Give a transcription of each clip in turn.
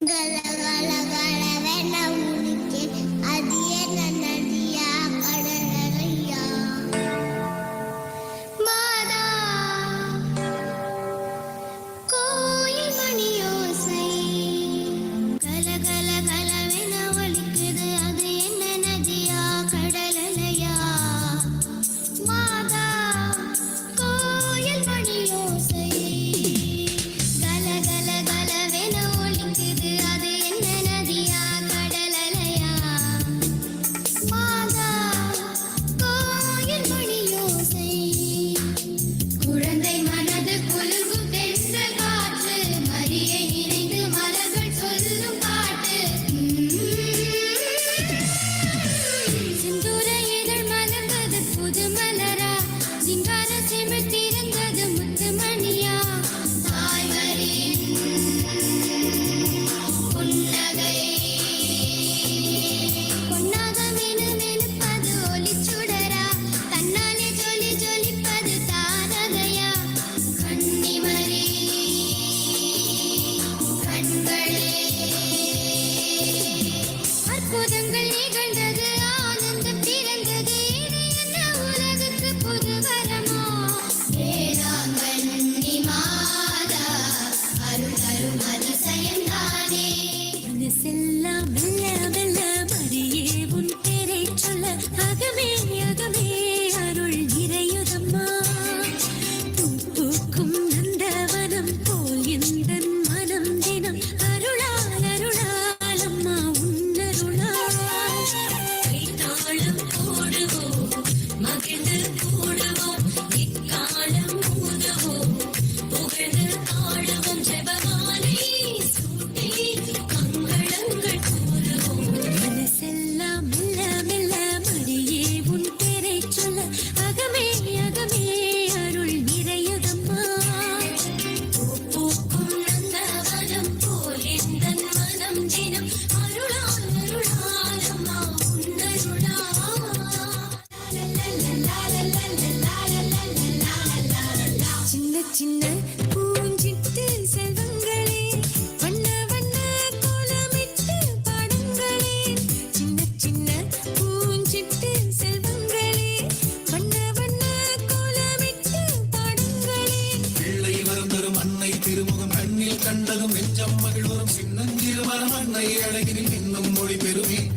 கலகலகலவென முடிக்க அது என்ன நதியா கட சின்ன சின்ன பூஞ்சிட்டு செல்வங்களே வண்ண வண்ண கோலமிட்டு படங்களே. சின்ன சின்ன பூஞ்சிட்டு செல்வங்களே வண்ண வண்ண கோலமிட்டு படங்களே. பிள்ளை வரம் தரும் அன்னை கண்டதும் நெஞ்சம் மகிழ்வரும் சின்னஞ்சிறு மரம் அன்னை அழகினில் இன்னும் மொழி பெறுவேன்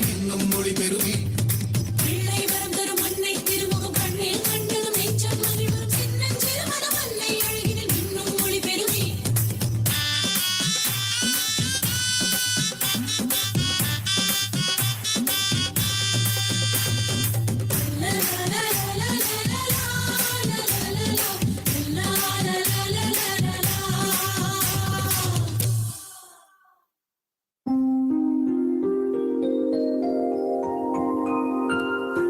lindo, amor y.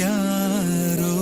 யாரோ